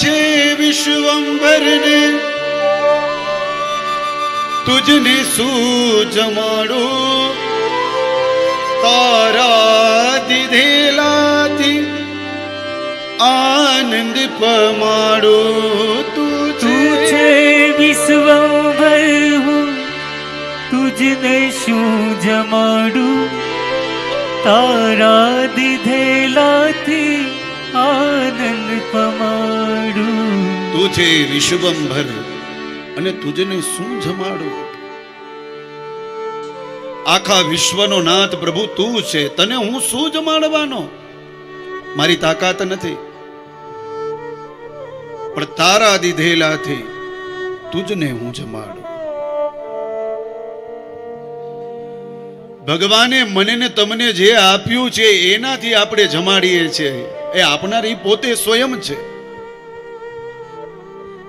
છે વિશ્વંભરને તુજને શું જમાડું તારા દીધેલાથી આનંદ પમાડું તું તું છે વિશ્વંભર હું. તુજને શું જમાડું તારા દીધેલાથી આનંદ પમાડું તું છે વિશ્વંભર અને તુજને શું જમાડું? આખા વિશ્વનો નાથ પ્રભુ તું છે, તને હું શું જમાડવાનો? મારી તાકાત નથી. પણ તારા દીધેલાથી તુજને હું જમાડું. ભગવાને મને ને તમને જે આપ્યું છે, એનાથી આપણે જમાડીએ છીએ. એ આપનાર એ પોતે સ્વયં છે.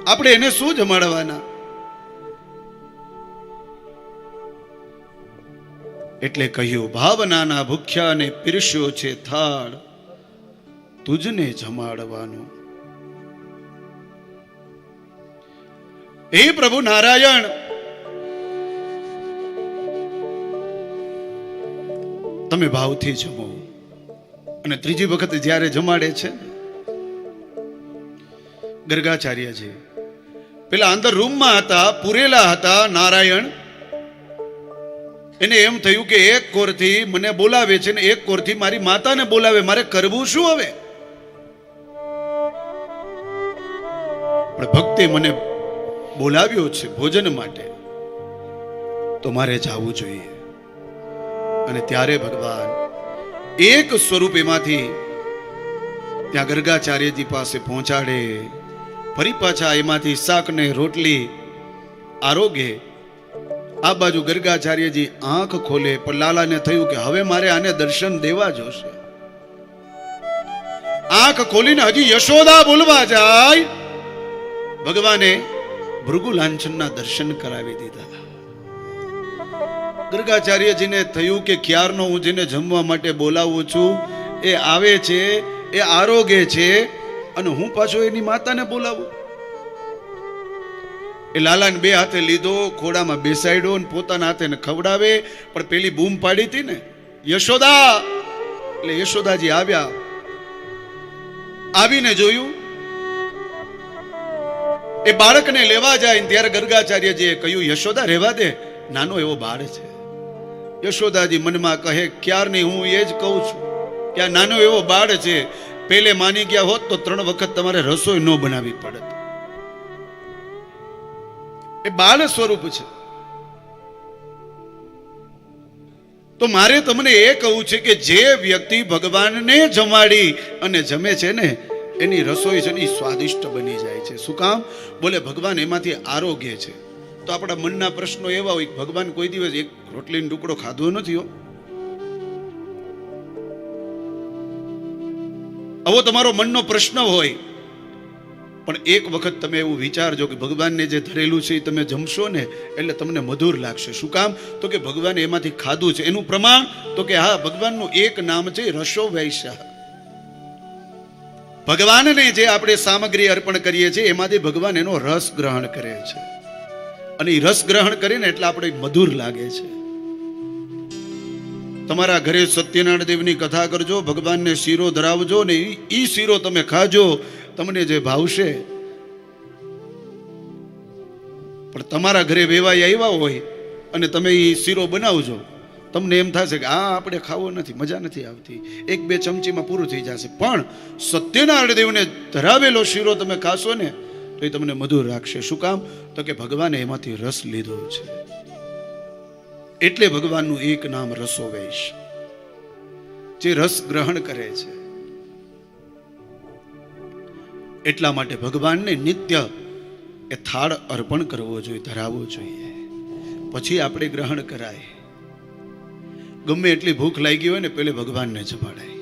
આપણે એને શું જમાડવાના? એટલે કહ્યું, ભાવનાના ભૂખ્યાને પીરસ્યો છે થાળ. તુજને જમાડવાનું. હે પ્રભુ નારાયણ તમે ભાવથી જમો. અને ત્રીજી વખત જ્યારે જમાડે છે, ગર્ગાચાર્યજી, પેલા અંદર રૂમમાં હતા, પૂરેલા હતા નારાયણ. એને એમ થયું કે એક કોરથી મને બોલાવે છે ને એક કોરથી મારી માતાને બોલાવે. મારે કરવું શું હવે? પણ ભક્તે મને બોલાવ્યો છે ભોજન માટે. તો મારે જવું જોઈએ. અને ત્યારે ભગવાન એક સ્વરૂપ એમાંથી ત્યાં ગર્ગાચાર્યજી પાસે પહોંચાડે. ફરી પાછા એમાંથી શાક ને રોટલી આરોગ્ય આ બાજુ ગર્ગાચાર્યજી આંખ ખોલે, પણ લાલાને થયું કે હવે મારે આને દર્શન દેવા જોશે. આંખ ખોલીને હજી યશોદા બોલવા જાય. ભગવાને ભૃગુ લાંછનના દર્શન કરાવી દીધા. ગર્ગાચાર્યજીને થયું કે ક્યારનો હું જેને જમવા માટે બોલાવું છું, એ આવે છે, એ આરોગ્ય છે, અને હું પાછો એની માતાને બોલાવું. એ લાલાને બે હાથે લીધો, ખોડામાં બેસાડ્યો અને પોતાના હાથે ખવડાવે, પણ પેલી બૂમ પાડી હતી ને, યશોદા! એટલે યશોદાજી આવ્યા. આવીને જોયું. એ બાળકને લેવા જાય ત્યારે ગર્ગાચાર્યજીએ કહ્યું, યશોદા, રહેવા દે. નાનો એવો બાળ છે. યશોદાજી મનમાં કહે, ક્યારની હું એ જ કહું છું? કે આ નાનો એવો બાળ છે. પેલે માની ગયા હોત તો ત્રણ વખત તમારે રસોઈ ન બનાવવી પડત. એ બાળ સ્વરૂપ છે. તો મારે તમને એ કહું છે કે જે વ્યક્તિ ભગવાનને જમાડી અને જમે છે ને, એની રસોઈ છે ને સ્વાદિષ્ટ બની જાય છે. શું કામ? બોલે, ભગવાન એમાંથી આરોગ્ય છે. તો આપણા મનના પ્રશ્નો એવા હોય ભગવાન કોઈ દિવસ એક રોટલીનો ટુકડો ખાધો નથી હો. આવો તમારો મનનો પ્રશ્ન હોય. પણ એક વખત તમે એવું વિચારજો કે ભગવાનને જે ધરેલું છે એ તમે જમશો ને, એટલે તમને મધુર લાગશે. શું કામ? તો કે ભગવાને એમાંથી ખાધું છે. એનું પ્રમાણ તો કે હા, ભગવાનનું એક નામ છે રસો વૈશ્ય ભગવાનને જે આપણે સામગ્રી અર્પણ કરીએ છીએ, એમાંથી ભગવાન એનો રસ ગ્રહણ કરે છે. અને એ રસ ગ્રહણ કરીને એટલે આપણે મધુર લાગે છે. તમારા ઘરે સત્યનારાયણ દેવની કથા કરજો, ભગવાનને શીરો ધરાવજો ને એ શીરો તમે ખાજો, તમને જે ભાવશે. પણ તમારા ઘરે વેવાઈ આવ્યા હોય અને તમે એ શીરો બનાવજો, તમને એમ થશે કે આ આપણે ખાવો નથી, મજા નથી આવતી. એક બે ચમચીમાં પૂરું થઈ જશે. પણ સત્યનારાયણ દેવને ધરાવેલો શીરો તમે ખાશો ને તો એ તમને મધુર રાખશે. શું કામ? તો કે ભગવાને એમાંથી રસ લીધો છે. એટલે ભગવાનનું એક નામ રસોવેશ. જે રસ ગ્રહણ કરે છે. એટલા માટે ભગવાનને નિત્ય એ થાળ અર્પણ કરવો જોઈએ, ધરાવવો જોઈએ. પછી આપણે ગ્રહણ કરાય. ગમે એટલી ભૂખ લાગી હોય ને, પેલે ભગવાનને જમાડે